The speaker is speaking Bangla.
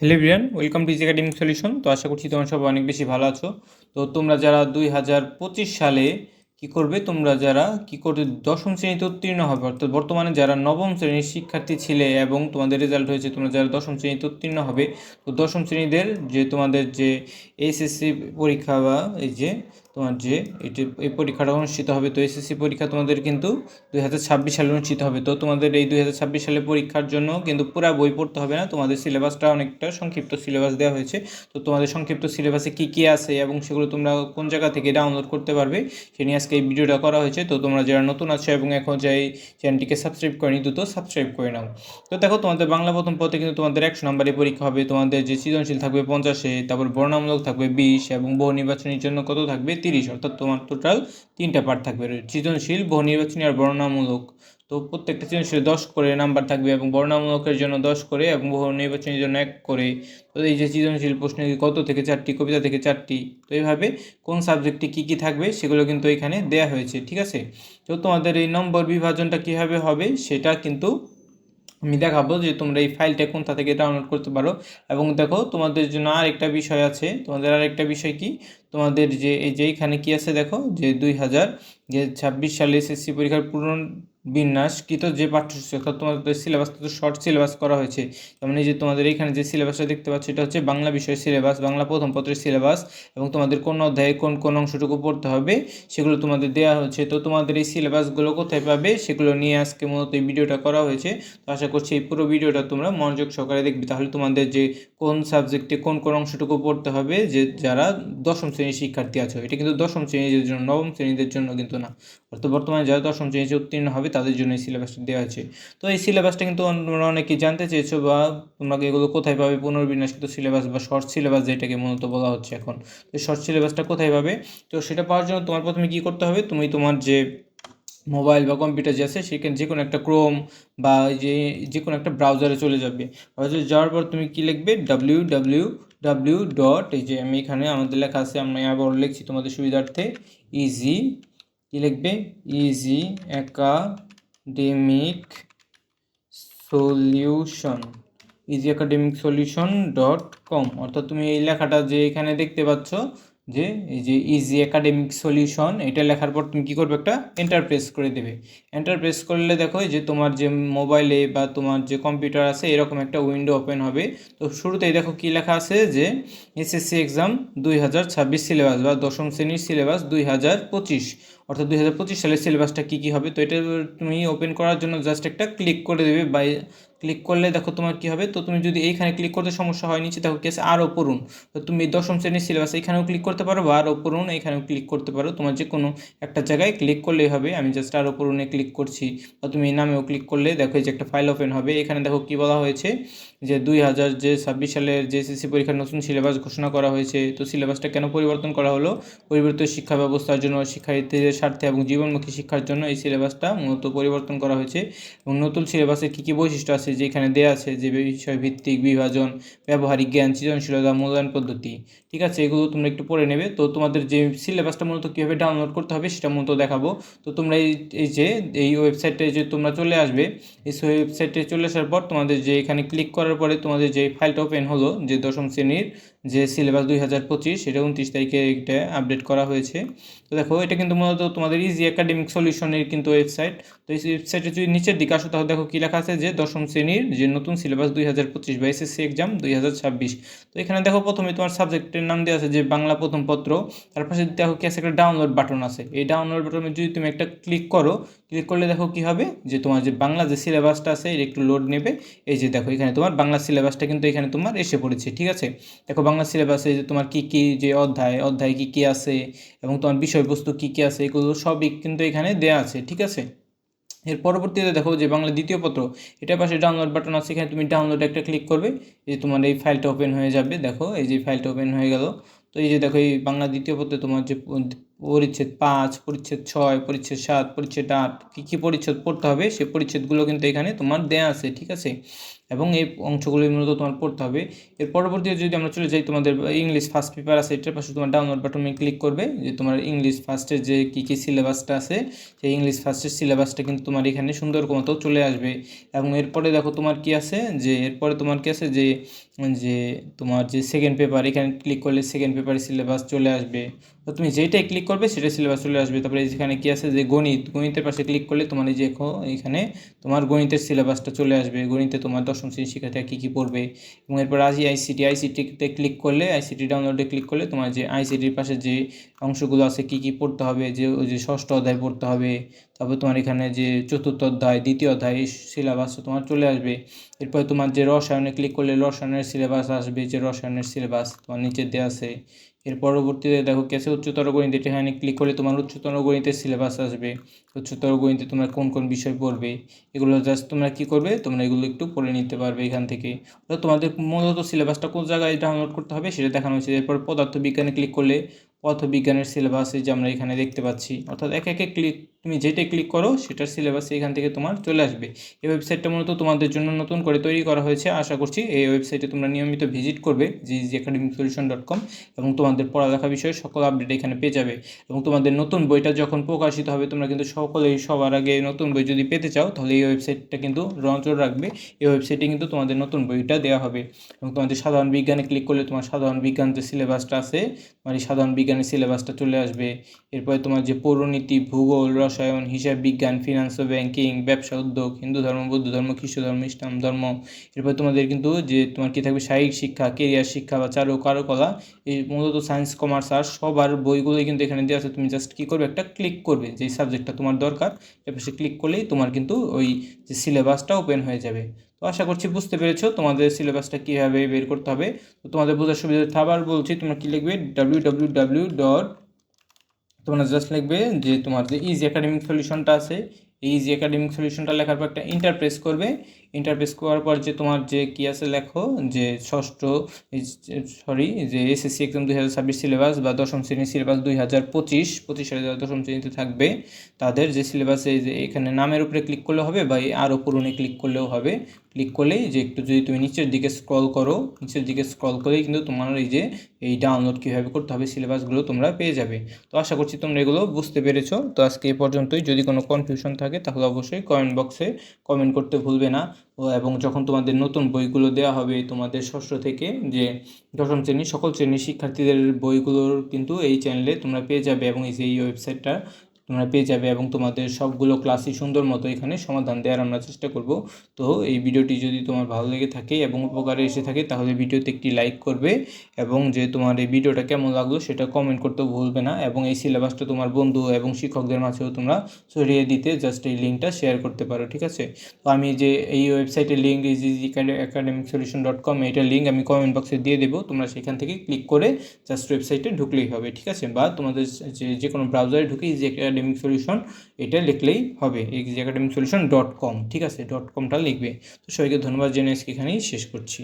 Hello Brian welcome to Easy Academic Solution তো আশা করছি তোমার সবাই অনেক বেশি ভালো আছো। তো তোমরা যারা দুই হাজার পঁচিশ সালে কি করবে, তোমরা যারা কি করবে, দশম শ্রেণীতে উত্তীর্ণ হবে, অর্থাৎ বর্তমানে যারা নবম শ্রেণির শিক্ষার্থী ছিলে এবং তোমাদের রেজাল্ট হয়েছে, তোমরা যারা দশম শ্রেণীতে উত্তীর্ণ হবে, তো দশম শ্রেণীদের যে তোমাদের যে এসএসসি পরীক্ষা বা এই যে তোমার যে এটি এই পরীক্ষাটা অনুষ্ঠিত হবে, তো এসএসসি পরীক্ষা তোমাদের কিন্তু দুই হাজার ছাব্বিশ সালে অনুষ্ঠিত হবে। তো তোমাদের এই দুই হাজার ছাব্বিশ সালে পরীক্ষার জন্য কিন্তু পুরা বই পড়তে হবে না, তোমাদের সিলেবাসটা অনেকটা সংক্ষিপ্ত সিলেবাস দেওয়া হয়েছে। তো তোমাদের সংক্ষিপ্ত সিলেবাসে কী কী আছে এবং সেগুলো তোমরা কোন জায়গা থেকে ডাউনলোড করতে পারবে, সে নিয়ে আজকে এই ভিডিওটা করা হয়েছে। তো তোমরা যারা নতুন আছো এবং এখন যে এই চ্যানেলটিকে সাবস্ক্রাইব করেনি, দ্রুত সাবস্ক্রাইব করে নাও। তো দেখো, তোমাদের বাংলা প্রথম পথে কিন্তু তোমাদের একশো নম্বরে পরীক্ষা হবে। তোমাদের যে সৃজনশীল থাকবে পঞ্চাশে, তারপর বর্ণামূলক থাকবে বিশ, এবং বহু নির্বাচনের জন্য কত থাকবে তিরিশ, অর্থাৎ তোমার টোটাল তিনটা পার্ট থাকবে। সৃজনশীল বহু নির্বাচনী আর বর্ণামূলক তো প্রত্যেকটা সৃজনশীলে দশ করে নাম্বার থাকবে এবং বর্ণামূলকের জন্য দশ করে এবং বহু নির্বাচনের জন্য এক করে। তো এই যে সৃজনশীল প্রশ্ন কত থেকে চারটি, কবিতা থেকে চারটি, তো এইভাবে কোন সাবজেক্টে কী কী থাকবে সেগুলো কিন্তু এখানে দেয়া হয়েছে, ঠিক আছে? তো তোমাদের এই নম্বর বিভাজনটা কীভাবে হবে সেটা কিন্তু আমি দেখাবো যে তোমরা এই ফাইলটা কোনটা থেকে ডাউনলোড করতে পারো। এবং দেখো, তোমাদের জন্য আর একটা বিষয় আছে। তোমাদের আর একটা বিষয় কি? তোমাদের যে, এই যে এখানে কি আছে দেখো? যে দুই হাজার, যে ছাব্বিশ সালে এসএসসি পরীক্ষার পূরণ বিন্যাসকৃত যে পাঠ্যসূচি অর্থাৎ তোমাদের সিলেবাস তো শর্ট সিলেবাস করা হয়েছে। যেমন এই যে তোমাদের এখানে যে সিলেবাসটা দেখতে পাচ্ছ, এটা হচ্ছে বাংলা বিষয়ের সিলেবাস বাংলা প্রথম পত্রের সিলেবাস এবং তোমাদের কোন অধ্যায়ে কোন কোন অংশটুকু পড়তে হবে, সেগুলো তোমাদের দেওয়া হচ্ছে। তো তোমাদের এই সিলেবাসগুলো কোথায় পাবে, সেগুলো নিয়ে আজকে মূলত এই ভিডিওটা করা হয়েছে। তো আশা করছি এই পুরো ভিডিওটা তোমরা মনোযোগ সহকারে দেখবে। তাহলে তোমাদের যে কোন সাবজেক্টে কোন কোন অংশটুকু পড়তে হবে, যে যারা দশম শ্রেণির শিক্ষার্থী আছো, এটা কিন্তু দশম শ্রেণীদের জন্য, নবম শ্রেণীদের জন্য কিন্তু না। অর্থাৎ বর্তমানে যারা দশম শ্রেণীতে উত্তীর্ণ হবে তাদের জন্য এই সিলেবাসটা দেওয়া আছে তো এই সিলেবাসটা কিন্তু তোমরা অনেকেই জানতে চেয়েছো বা তোমরা এগুলো কোথায় পাবে? পুনর্বিন্যাসকৃত সিলেবাস বা শর্ট সিলেবাস যেটাকে মূলত বলা হচ্ছে এখন। তো শর্ট সিলেবাসটা কোথায় পাবে? তো সেটা পাওয়ার জন্য তোমার প্রথমে কী করতে হবে? তুমি তোমার যে মোবাইল বা কম্পিউটার যে আছে, সেখানে যে কোনো একটা ক্রোম বা যে যে কোনো একটা ব্রাউজারে চলে যাবে। ব্রাউজারে যাওয়ার পর তুমি কী লিখবে? ডাব্লিউ ডাব্লিউ ডাব্লিউ ডট এই যে আমি এখানে আমাদের লেখা আছে, আমরা আবার লিখছি তোমাদের সুবিধার্থে ইজি কী লিখবে? Easy Academic Solution Easy Academic Solution dot com অর্থাৎ তুমি এই লেখাটা যে এখানে দেখতে পাচ্ছ, যে এই যে ইজি একাডেমিক সলিউশন এটা লেখার পর তুমি কী করবে একটা? এন্টার প্রেস করে দেবে। এন্টার প্রেস করলে দেখো যে তোমার যে মোবাইলে বা তোমার যে কম্পিউটার আছে, এরকম একটা উইন্ডো ওপেন হবে। তো শুরুতেই দেখো কী লেখা আছে যে এসএসসি এক্সাম দুই হাজার ছাব্বিশ সিলেবাস বা দশম শ্রেণির সিলেবাস দুই হাজার পঁচিশ। অর্থাৎ দুই হাজার পঁচিশ সালের সিলেবাসটা কী কী হবে? তো এটা তুমি ওপেন করার জন্য জাস্ট একটা ক্লিক করে দেবে বাই ক্লিক করলে দেখো তোমার কী হবে? তো তুমি যদি এইখানে ক্লিক করতে সমস্যা হয় নিচে দেখো কি আছে আরও পড়ুন। তো তুমি দশম শ্রেণির সিলেবাস এখানেও ক্লিক করতে পারো বা আরও পড়ুন, এখানেও ক্লিক করতে পারো। তোমার যে কোনো একটা জায়গায় ক্লিক করলেই হবে। আমি জাস্ট আরও পড়ুনে ক্লিক করছি। বা তুমি এই নামেও ক্লিক করলে দেখো যে একটা ফাইল ওপেন হবে। এখানে দেখো কী বলা হয়েছে? যে দুই হাজার যে ছাব্বিশ সালের যে এসএসসি পরীক্ষার নতুন সিলেবাস ঘোষণা করা হয়েছে। তো সিলেবাসটা কেন পরিবর্তন করা হলো? পরিবর্তিত শিক্ষা ব্যবস্থার জন্য শিক্ষার্থীদের স্বার্থে এবং জীবনমুখী শিক্ষার জন্য এই সিলেবাসটা মূলত পরিবর্তন করা হয়েছে এবং নতুন সিলেবাসে কী কী বৈশিষ্ট্য আছে যে এখানে দেওয়া আছে যে বিষয়ভিত্তিক বিভাজন, ব্যবহারিক জ্ঞান, সৃজনশীলতা, মূল্যায়ন পদ্ধতি। ঠিক আছে, এগুলো তোমরা একটু পড়ে নেবে। তো তোমাদের যে সিলেবাসটা মূলত কীভাবে ডাউনলোড করতে হবে সেটা মূলত দেখাবো। তো তোমরা এই যে, এই ওয়েবসাইটে যে তোমরা চলে আসবে, এই ওয়েবসাইটে চলে আসার পর তোমাদের যে এখানে ক্লিক করার পরে তোমাদের যে ফাইলটা ওপেন হলো, যে দশম শ্রেণির যে সিলেবাস দুই হাজার পঁচিশ সেটা উনত্রিশ তারিখে এটা আপডেট করা হয়েছে। তো দেখো, এটা কিন্তু মূলত তোমাদের ইজি একাডেমিক সলিউশনের কিন্তু ওয়েবসাইট তো এই ওয়েবসাইটে যদি নিচের দিকে আসো, তাহলে দেখো কী লেখা আছে যে, দশম শ্রেণির যে নতুন সিলেবাস দুই হাজার পঁচিশ বা এসএসসি এক্সাম দুই হাজার ছাব্বিশ। তো এখানে দেখো প্রথমে তোমার সাবজেক্টের নাম দেওয়া আছে যে, বাংলা প্রথম পত্র। তার পাশে দেখো কি আছে, একটা ডাউনলোড বাটন আছে। এই ডাউনলোড বাটনে যদি তুমি একটা ক্লিক করো ক্লিক করলে দেখো কি হবে? যে তোমার যে বাংলা যে সিলেবাসটা আছে, এর একটু লোড নেবে। এই যে দেখো, এখানে তোমার বাংলা সিলেবাসটা কিন্তু এখানে তোমার এসে পড়েছে, ঠিক আছে? দেখো বাংলা সিলেবাসে যে তোমার কী কী যে অধ্যায় অধ্যায় কী কী আছে এবং তোমার বিষয়বস্তু কী কী আছে, এগুলো সবই কিন্তু এখানে দেওয়া আছে, ঠিক আছে? এর পরবর্তীতে দেখো যে বাংলা দ্বিতীয় পত্র এটার পাশে ডাউনলোড বাটন আছে, এখানে তুমি ডাউনলোড একটা ক্লিক করবে, এই যে তোমার এই ফাইলটা ওপেন হয়ে যাবে, দেখো, এই যে ফাইলটা ওপেন হয়ে গেল। তো এই যে দেখো, এই বাংলা দ্বিতীয় পত্রে তোমার যে পরিচ্ছেদ পাঁচ, পরিচ্ছেদ ছয়, পরিচ্ছেদ সাত, পরিচ্ছেদ আট। কী কী পরিচ্ছেদ পড়তে হবে? সেই পরিচ্ছেদগুলো কিন্তু এখানে তোমার দেয়া আছে, ঠিক আছে? এবং এই অংশগুলো মূলত তোমার পড়তে হবে। এর পরবর্তীতে যদি আমরা চলে যাই, তোমাদের ইংলিশ ফার্স্ট পেপার আছে, এটার পাশে তোমার ডাউনলোড বাটনে ক্লিক করবে। যে তোমার ইংলিশ ফার্স্টের যে কী কী সিলেবাসটা আছে, সেই ইংলিশ ফার্স্টের সিলেবাসটা কিন্তু তোমার এখানে সুন্দর মতো চলে আসবে। এবং এরপরে দেখো তোমার কি আছে, যে এরপরে তোমার কি আছে, যে যে তোমার যে সেকেন্ড পেপার এখানে ক্লিক করলে সেকেন্ড পেপারের সিলেবাস চলে আসবে। তো তুমি যেটাই ক্লিক করবে সেটা সিলেবাস চলে আসবে। তারপরে এখানে কি আছে, যে গণিত, গণিতের পাশে ক্লিক করলে তোমার এই যে এখানে তোমার গণিতের সিলেবাসটা চলে আসবে। গণিতে তোমার দশম শ্রেণির শিক্ষার্থীরা কী কী পড়বে? এবং এরপর আজই আইসিটি আইসিটিতে ক্লিক করলে আইসিটি ডাউনলোডে ক্লিক করলে তোমার যে আইসিটির পাশে যে অংশগুলো আছে, কী কী পড়তে হবে, যে ওই যে ষষ্ঠ অধ্যায় পড়তে হবে তারপর তোমার এখানে যে চতুর্থ অধ্যায়, দ্বিতীয় অধ্যায় সিলেবাস তোমার চলে আসবে। এরপরে তোমার যে রসায়নে ক্লিক করলে রসায়নের সিলেবাস আসবে, যে রসায়নের সিলেবাস তোমার নিচে দেওয়া আছে। এর পরবর্তীতে দেখো কেসে উচ্চতর গণিত এটা এখানে ক্লিক করলে তোমার উচ্চতর গণিতের সিলেবাস আসবে। উচ্চতর গণিতে তোমরা কোন কোন বিষয় পড়বে, এগুলো জাস্ট তোমরা কী করবে, তোমরা এগুলো একটু পড়ে নিতে পারবে এখান থেকে। তোমাদের মূলত সিলেবাসটা কোন জায়গায় ডাউনলোড করতে হবে সেটা দেখানো হয়েছে। এরপর পদার্থবিজ্ঞানে ক্লিক করলে পদার্থবিজ্ঞানের সিলেবাসে যে আমরা এখানে দেখতে পাচ্ছি, অর্থাৎ এক একে ক্লিক তুমি যেটা ক্লিক করো সেটার সিলেবাস এখান থেকে তোমার চলে আসবে। এই ওয়েবসাইটটা মূলত তোমাদের জন্য নতুন করে তৈরি করা হয়েছে। আশা করছি এই ওয়েবসাইটে তোমরা নিয়মিত ভিজিট করবে G G Academic Solution dot com এবং তোমাদের পড়ালেখা বিষয়ে সকল আপডেট এখানে পেয়ে যাবে। এবং তোমাদের নতুন বইটা যখন প্রকাশিত হবে, তোমরা কিন্তু সকলেই সবার আগে নতুন বই যদি পেতে চাও, তাহলে এই ওয়েবসাইটটা কিন্তু নজর রাখবে। এই ওয়েবসাইটে কিন্তু তোমাদের নতুন বইটা দেওয়া হবে। এবং তোমাদের সাধারণ বিজ্ঞানে ক্লিক করলে তোমার সাধারণ বিজ্ঞান যে সিলেবাসটা আছে এই সাধারণ বিজ্ঞানের সিলেবাসটা চলে আসবে। এরপরে তোমার যে পৌরনীতি ভূগোল, রসায়ন, হিসাব বিজ্ঞান ফিনান্স ও ব্যাংকিং ব্যবসা উদ্যোগ, হিন্দু ধর্ম, বৌদ্ধ ধর্ম খ্রিস্ট ধর্ম, ইসলাম ধর্ম। এরপর তোমাদের কিন্তু যে তোমার কী থাকবে, শারীরিক শিক্ষা কেরিয়ার শিক্ষা বা চারু কারুকলা, এই মূলত সায়েন্স কমার্স আর সবার বইগুলোই কিন্তু এখানে দেওয়া আছে। তুমি জাস্ট কী করবে, একটা ক্লিক করবে যে সাবজেক্টটা তোমার দরকার, এরপর সে ক্লিক করলেই তোমার কিন্তু ওই যে সিলেবাসটা ওপেন হয়ে যাবে। তো আশা করছি বুঝতে পেরেছ তোমাদের সিলেবাসটা কীভাবে বের করতে হবে। তো তোমাদের বোঝার সুবিধা আবার বলছি, তোমরা কী লিখবে? ডাব্লিউ ডাব্লিউ ডট তোমরা জাস্ট লিখবে যে তোমার যে ইজি একাডেমিক সলিউশনটা আছে, এই ইজি একাডেমিক সলিউশনটা লেখার পর একটা ইন্টারপ্রেস করবে। ইন্টারপ্রেস করার পর যে তোমার যে কী আছে লেখো, যে ষষ্ঠ সরি যে এসএসসি এক্সাম দুই হাজার ছাব্বিশ সিলেবাস বা দশম শ্রেণির সিলেবাস দুই হাজার পঁচিশ পঁচিশ যারা দশম শ্রেণীতে থাকবে। তাদের যে সিলেবাসে যে এখানে নামের উপরে ক্লিক করলে হবে বা আরও পুরনে ক্লিক করলেও হবে। ক্লিক করলেই যে একটু যদি তুমি নিচের দিকে স্ক্রল করো, নিচের দিকে স্ক্রল করেই কিন্তু তোমার এই যে, এই ডাউনলোড কীভাবে করতে হবে সিলেবাসগুলো তোমরা পেয়ে যাবে। তো আশা করছি তোমরা এগুলো বুঝতে পেরেছ। তো আজকে এ পর্যন্তই। যদি কোনো কনফিউশন থাকে তাহলে অবশ্যই কমেন্ট বক্সে কমেন্ট করতে ভুলবে না। এবং যখন তোমাদের নতুন বইগুলো দেওয়া হবে, তোমাদের ষষ্ঠ থেকে যে দশম শ্রেণির সকল শ্রেণির শিক্ষার্থীদের বইগুলোর কিন্তু এই চ্যানেলে তোমরা পেয়ে যাবে এবং এই যে, এই ওয়েবসাইটটা তোমরা পেয়ে যাবে এবং তোমাদের সবগুলো ক্লাসই সুন্দর মতো এখানে সমাধান দেওয়ার আমরা চেষ্টা করব। তো এই ভিডিওটি যদি তোমার ভালো লেগে থাকে এবং উপকারে এসে থাকে, তাহলে ভিডিওতে একটি লাইক করবে এবং যে তোমার এই ভিডিওটা কেমন লাগল সেটা কমেন্ট করতে ভুলবে না এবং এই সিলেবাসটা তোমার বন্ধু এবং শিক্ষকদের মাঝেও তোমরা ছড়িয়ে দিতে জাস্ট এই লিঙ্কটা শেয়ার করতে পারো, ঠিক আছে? তো আমি যে এই ওয়েবসাইটের link Easy Academic Solution dot com এইটার লিঙ্ক আমি কমেন্ট বক্সে দিয়ে দেবো। তোমরা সেখান থেকে ক্লিক করে জাস্ট ওয়েবসাইটে ঢুকলেই হবে, ঠিক আছে? বা তোমাদের যে যে কোনো ব্রাউজারে ঢুকে ইজি একাডেমিক সলিউশন এটা লিখলেই হবে Easy Academic Solution dot com ঠিক আছে? ডট কমটা লিখবে। তো সবাইকে ধন্যবাদ জেনে এখানেই শেষ করছি।